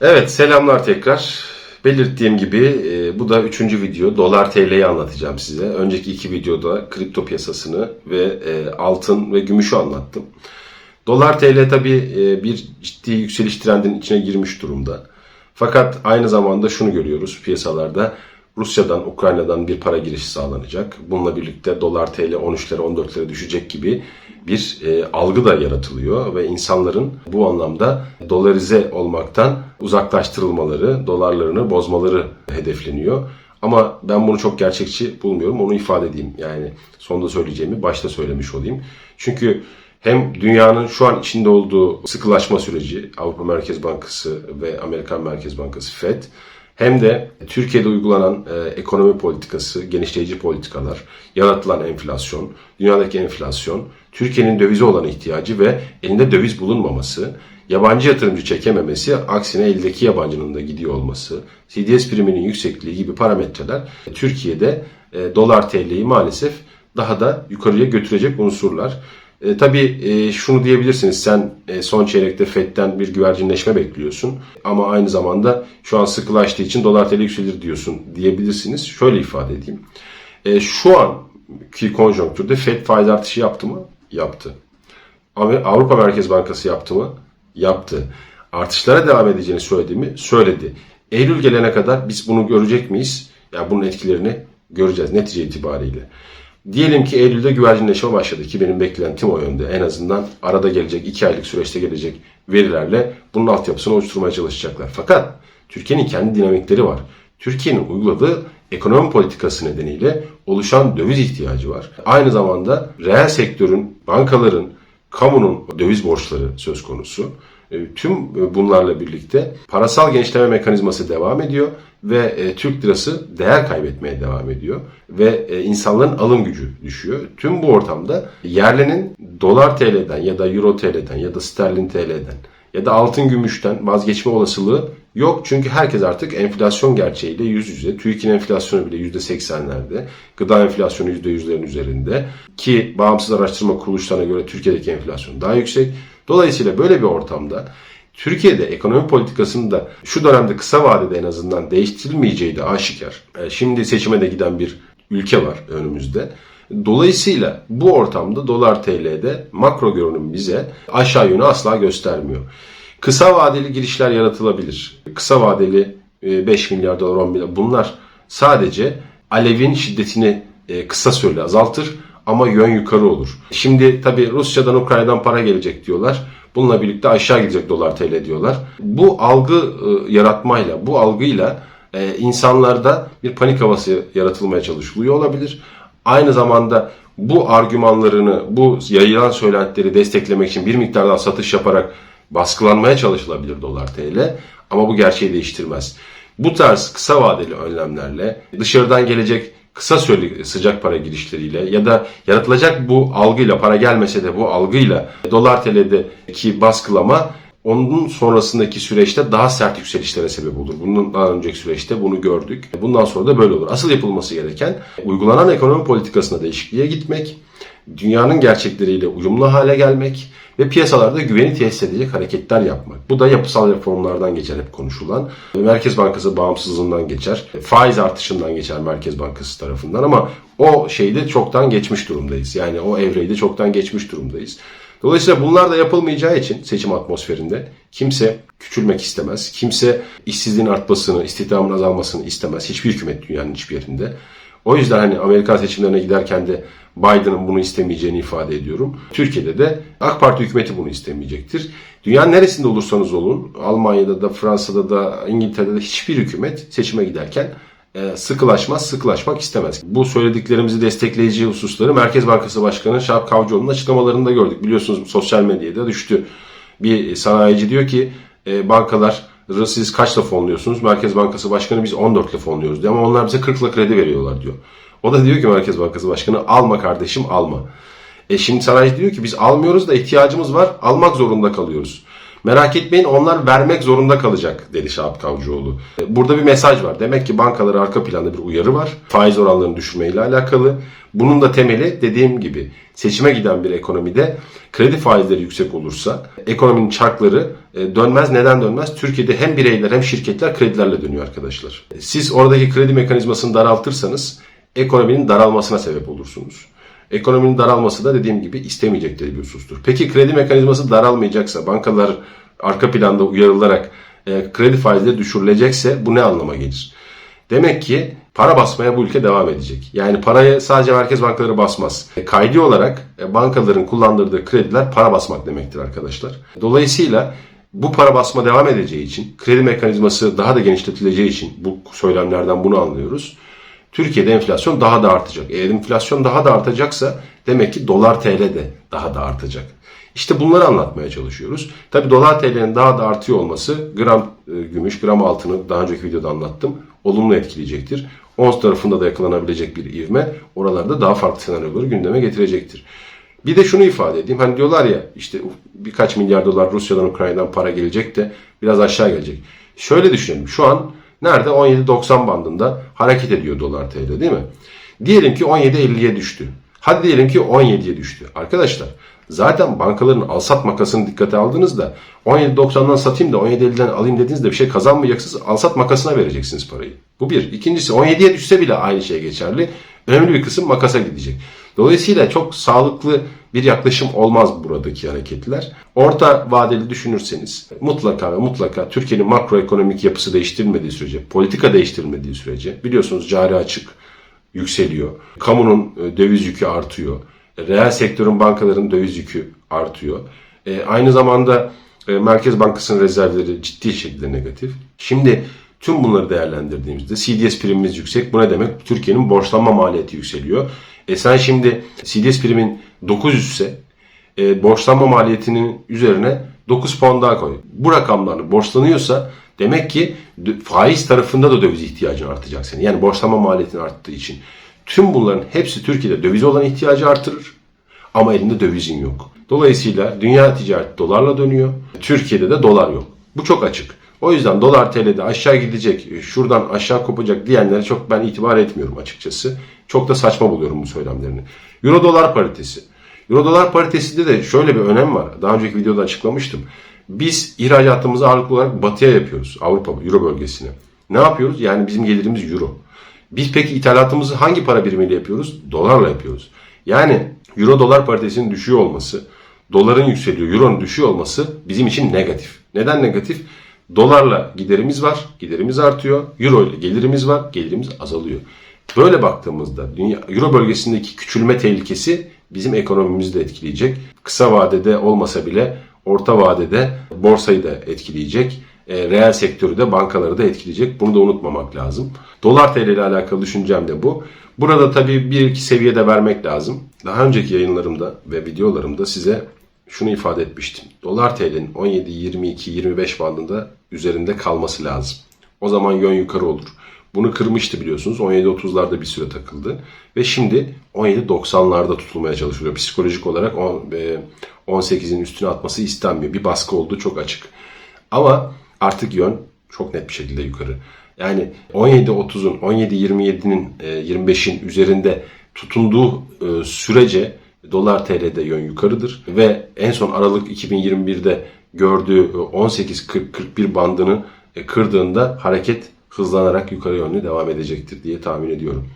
Evet selamlar tekrar. Belirttiğim gibi e, bu da üçüncü video. Dolar TL'yi anlatacağım size. Önceki iki videoda kripto piyasasını ve e, altın ve gümüşü anlattım. Dolar TL tabii e, bir ciddi yükseliş trendinin içine girmiş durumda. Fakat aynı zamanda şunu görüyoruz piyasalarda. Rusya'dan, Ukrayna'dan bir para girişi sağlanacak. Bununla birlikte dolar TL 13'lere 14'lere düşecek gibi bir e, algı da yaratılıyor ve insanların bu anlamda dolarize olmaktan uzaklaştırılmaları, dolarlarını bozmaları hedefleniyor. Ama ben bunu çok gerçekçi bulmuyorum. Onu ifade edeyim. Yani sonda söyleyeceğimi başta söylemiş olayım. Çünkü hem dünyanın şu an içinde olduğu sıkılaşma süreci Avrupa Merkez Bankası ve Amerikan Merkez Bankası Fed hem de Türkiye'de uygulanan e, ekonomi politikası, genişleyici politikalar, yaratılan enflasyon, dünyadaki enflasyon, Türkiye'nin dövize olan ihtiyacı ve elinde döviz bulunmaması, yabancı yatırımcı çekememesi, aksine eldeki yabancının da gidiyor olması, CDS priminin yüksekliği gibi parametreler Türkiye'de e, dolar TL'yi maalesef daha da yukarıya götürecek unsurlar. E, tabii e, şunu diyebilirsiniz sen e, son çeyrekte FED'den bir güvercinleşme bekliyorsun ama aynı zamanda şu an sıkılaştığı için dolar TL yükselir diyorsun diyebilirsiniz. Şöyle ifade edeyim. E, şu anki konjonktürde FED faiz artışı yaptı mı? Yaptı. Avrupa Merkez Bankası yaptı mı? Yaptı. Artışlara devam edeceğini söyledi mi? Söyledi. Eylül gelene kadar biz bunu görecek miyiz? Ya yani bunun etkilerini göreceğiz netice itibariyle. Diyelim ki Eylül'de güvercinleşme başladı ki benim beklentim o yönde. En azından arada gelecek, iki aylık süreçte gelecek verilerle bunun altyapısını oluşturmaya çalışacaklar. Fakat Türkiye'nin kendi dinamikleri var. Türkiye'nin uyguladığı ekonomi politikası nedeniyle oluşan döviz ihtiyacı var. Aynı zamanda reel sektörün, bankaların, kamunun döviz borçları söz konusu. E, tüm bunlarla birlikte parasal genişleme mekanizması devam ediyor ve e, Türk lirası değer kaybetmeye devam ediyor ve e, insanların alım gücü düşüyor. Tüm bu ortamda yerlinin dolar TL'den ya da euro TL'den ya da sterlin TL'den ya da altın gümüşten vazgeçme olasılığı yok. Çünkü herkes artık enflasyon gerçeğiyle yüz yüze. TÜİK'in enflasyonu bile %80'lerde. Gıda enflasyonu %100'lerin üzerinde. Ki bağımsız araştırma kuruluşlarına göre Türkiye'deki enflasyon daha yüksek. Dolayısıyla böyle bir ortamda Türkiye'de ekonomi politikasında şu dönemde kısa vadede en azından değiştirilmeyeceği de aşikar. E, şimdi seçime de giden bir ülke var önümüzde. Dolayısıyla bu ortamda dolar TL'de makro görünüm bize aşağı yönü asla göstermiyor. Kısa vadeli girişler yaratılabilir. Kısa vadeli 5 milyar dolar 10 milyar bunlar sadece alevin şiddetini e, kısa süreli azaltır ama yön yukarı olur. Şimdi tabi Rusya'dan Ukrayna'dan para gelecek diyorlar. Bununla birlikte aşağı gidecek dolar TL diyorlar. Bu algı e, yaratmayla, bu algıyla e, insanlarda bir panik havası yaratılmaya çalışılıyor olabilir. Aynı zamanda bu argümanlarını, bu yayılan söylentileri desteklemek için bir miktardan satış yaparak baskılanmaya çalışılabilir dolar TL. Ama bu gerçeği değiştirmez. Bu tarz kısa vadeli önlemlerle dışarıdan gelecek kısa süreli sıcak para girişleriyle ya da yaratılacak bu algıyla para gelmese de bu algıyla dolar TL'deki baskılama onun sonrasındaki süreçte daha sert yükselişlere sebep olur. Bunun daha önceki süreçte bunu gördük. Bundan sonra da böyle olur. Asıl yapılması gereken uygulanan ekonomi politikasına değişikliğe gitmek, dünyanın gerçekleriyle uyumlu hale gelmek ve piyasalarda güveni tesis edecek hareketler yapmak. Bu da yapısal reformlardan geçer hep konuşulan. Merkez Bankası bağımsızlığından geçer. Faiz artışından geçer Merkez Bankası tarafından ama o şeyde çoktan geçmiş durumdayız. Yani o evreyi de çoktan geçmiş durumdayız. Dolayısıyla bunlar da yapılmayacağı için seçim atmosferinde kimse küçülmek istemez. Kimse işsizliğin artmasını, istihdamın azalmasını istemez. Hiçbir hükümet dünyanın hiçbir yerinde. O yüzden hani Amerika seçimlerine giderken de Biden'ın bunu istemeyeceğini ifade ediyorum. Türkiye'de de AK Parti hükümeti bunu istemeyecektir. Dünyanın neresinde olursanız olun, Almanya'da da, Fransa'da da, İngiltere'de de hiçbir hükümet seçime giderken e, sıkılaşmaz, sıkılaşmak istemez. Bu söylediklerimizi destekleyici hususları Merkez Bankası Başkanı Şahap Kavcıoğlu'nun açıklamalarında gördük. Biliyorsunuz sosyal medyada düştü. Bir sanayici diyor ki e, bankalar siz kaçla fonluyorsunuz? Merkez Bankası Başkanı biz 14 ile fonluyoruz diyor ama onlar bize 40 ile kredi veriyorlar diyor. O da diyor ki Merkez Bankası Başkanı alma kardeşim alma. E şimdi sanayici diyor ki biz almıyoruz da ihtiyacımız var almak zorunda kalıyoruz. Merak etmeyin onlar vermek zorunda kalacak dedi Şahap Kavcıoğlu. E, Burada bir mesaj var. Demek ki bankalara arka planda bir uyarı var. Faiz oranlarını düşürmeyle alakalı. Bunun da temeli dediğim gibi seçime giden bir ekonomide kredi faizleri yüksek olursa ekonominin çarkları e, dönmez. Neden dönmez? Türkiye'de hem bireyler hem şirketler kredilerle dönüyor arkadaşlar. Siz oradaki kredi mekanizmasını daraltırsanız ekonominin daralmasına sebep olursunuz. Ekonominin daralması da dediğim gibi istemeyecekleri bir husustur. Peki kredi mekanizması daralmayacaksa, bankalar arka planda uyarılarak e, kredi faizleri düşürülecekse bu ne anlama gelir? Demek ki para basmaya bu ülke devam edecek. Yani parayı sadece merkez bankaları basmaz. E, kaydi olarak e, bankaların kullandırdığı krediler para basmak demektir arkadaşlar. Dolayısıyla bu para basma devam edeceği için, kredi mekanizması daha da genişletileceği için bu söylemlerden bunu anlıyoruz. Türkiye'de enflasyon daha da artacak. Eğer enflasyon daha da artacaksa demek ki dolar TL de daha da artacak. İşte bunları anlatmaya çalışıyoruz. Tabi dolar TL'nin daha da artıyor olması gram e, gümüş, gram altını daha önceki videoda anlattım. Olumlu etkileyecektir. Ons tarafında da yakalanabilecek bir ivme oralarda daha farklı senaryoları gündeme getirecektir. Bir de şunu ifade edeyim. Hani diyorlar ya işte birkaç milyar dolar Rusya'dan Ukrayna'dan para gelecek de biraz aşağı gelecek. Şöyle düşünelim. Şu an nerede? 17.90 bandında hareket ediyor dolar TL değil mi? Diyelim ki 17.50'ye düştü. Hadi diyelim ki 17'ye düştü. Arkadaşlar zaten bankaların alsat makasını dikkate aldığınızda 17.90'dan satayım da 17.50'den alayım dediğinizde bir şey kazanmayacaksınız. Alsat makasına vereceksiniz parayı. Bu bir. İkincisi 17'ye düşse bile aynı şey geçerli. Önemli bir kısım makasa gidecek. Dolayısıyla çok sağlıklı bir yaklaşım olmaz buradaki hareketler. Orta vadeli düşünürseniz mutlaka ve mutlaka Türkiye'nin makroekonomik yapısı değiştirilmediği sürece, politika değiştirilmediği sürece biliyorsunuz cari açık yükseliyor. Kamunun e, döviz yükü artıyor. Reel sektörün bankaların döviz yükü artıyor. E, aynı zamanda e, Merkez Bankası'nın rezervleri ciddi şekilde negatif. Şimdi tüm bunları değerlendirdiğimizde CDS primimiz yüksek. Bu ne demek? Türkiye'nin borçlanma maliyeti yükseliyor. E sen şimdi CDS primin 900 ise e, borçlanma maliyetinin üzerine 9 puan daha koy. Bu rakamlarını borçlanıyorsa demek ki faiz tarafında da döviz ihtiyacın artacak senin. Yani borçlanma maliyetin arttığı için. Tüm bunların hepsi Türkiye'de döviz olan ihtiyacı artırır. Ama elinde dövizin yok. Dolayısıyla dünya ticareti dolarla dönüyor. Türkiye'de de dolar yok. Bu çok açık. O yüzden dolar TL'de aşağı gidecek, şuradan aşağı kopacak diyenlere çok ben itibar etmiyorum açıkçası. Çok da saçma buluyorum bu söylemlerini. Euro dolar paritesi. Euro dolar paritesinde de şöyle bir önem var. Daha önceki videoda açıklamıştım. Biz ihracatımızı ağırlıklı olarak batıya yapıyoruz. Avrupa, Euro bölgesine. Ne yapıyoruz? Yani bizim gelirimiz Euro. Biz peki ithalatımızı hangi para birimiyle yapıyoruz? Dolarla yapıyoruz. Yani Euro dolar paritesinin düşüyor olması, doların yükseliyor, Euro'nun düşüyor olması bizim için negatif. Neden negatif? Dolarla giderimiz var, giderimiz artıyor. Euro ile gelirimiz var, gelirimiz azalıyor. Böyle baktığımızda dünya Euro bölgesindeki küçülme tehlikesi bizim ekonomimizi de etkileyecek. Kısa vadede olmasa bile orta vadede borsayı da etkileyecek. E, reel sektörü de bankaları da etkileyecek. Bunu da unutmamak lazım. Dolar TL ile alakalı düşüncem de bu. Burada tabii bir iki seviyede vermek lazım. Daha önceki yayınlarımda ve videolarımda size şunu ifade etmiştim. Dolar TL'nin 17, 22, 25 bandında üzerinde kalması lazım. O zaman yön yukarı olur. Bunu kırmıştı biliyorsunuz. 17.30'larda bir süre takıldı. Ve şimdi 17.90'larda tutulmaya çalışılıyor. Psikolojik olarak on- e, 18'in üstüne atması istenmiyor. Bir baskı olduğu çok açık. Ama artık yön çok net bir şekilde yukarı. Yani 17.30'un, 17.27'nin, e, 25'in üzerinde tutunduğu e, sürece dolar TL'de yön yukarıdır. Ve en son Aralık 2021'de gördüğü e, 18.40-41 bandını e, kırdığında hareket hızlanarak yukarı yönlü devam edecektir diye tahmin ediyorum.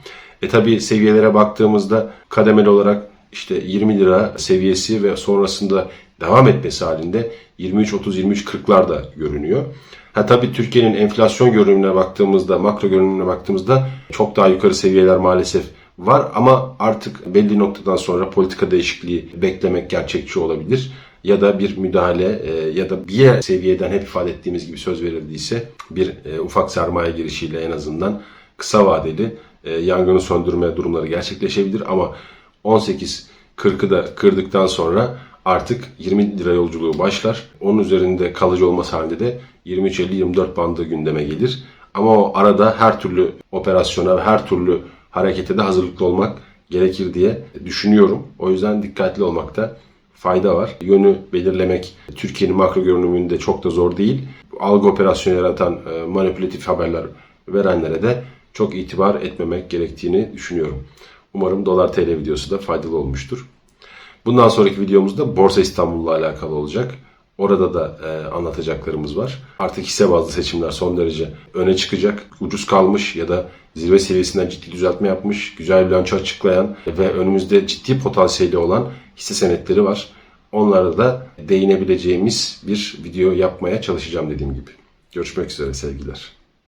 E tabi seviyelere baktığımızda kademeli olarak işte 20 lira seviyesi ve sonrasında devam etmesi halinde 23-30-23-40'lar da görünüyor. Ha tabii Türkiye'nin enflasyon görünümüne baktığımızda, makro görünümüne baktığımızda çok daha yukarı seviyeler maalesef var ama artık belli noktadan sonra politika değişikliği beklemek gerçekçi olabilir. Ya da bir müdahale e, ya da bir yer seviyeden hep ifade ettiğimiz gibi söz verildiyse bir e, ufak sermaye girişiyle en azından kısa vadeli e, yangını söndürme durumları gerçekleşebilir ama 18.40'ı da kırdıktan sonra artık 20 lira yolculuğu başlar. Onun üzerinde kalıcı olması halinde de 23.50-24 bandı gündeme gelir. Ama o arada her türlü operasyona her türlü harekete de hazırlıklı olmak gerekir diye düşünüyorum. O yüzden dikkatli olmakta fayda var. Yönü belirlemek Türkiye'nin makro görünümünde çok da zor değil. Algı operasyonu yaratan e, manipülatif haberler verenlere de çok itibar etmemek gerektiğini düşünüyorum. Umarım dolar TL videosu da faydalı olmuştur. Bundan sonraki videomuzda Borsa İstanbul'la alakalı olacak. Orada da e, anlatacaklarımız var. Artık hisse bazlı seçimler son derece öne çıkacak. Ucuz kalmış ya da zirve seviyesinden ciddi düzeltme yapmış, güzel bilanço açıklayan ve önümüzde ciddi potansiyeli olan hisse senetleri var. Onlara da değinebileceğimiz bir video yapmaya çalışacağım dediğim gibi. Görüşmek üzere sevgiler.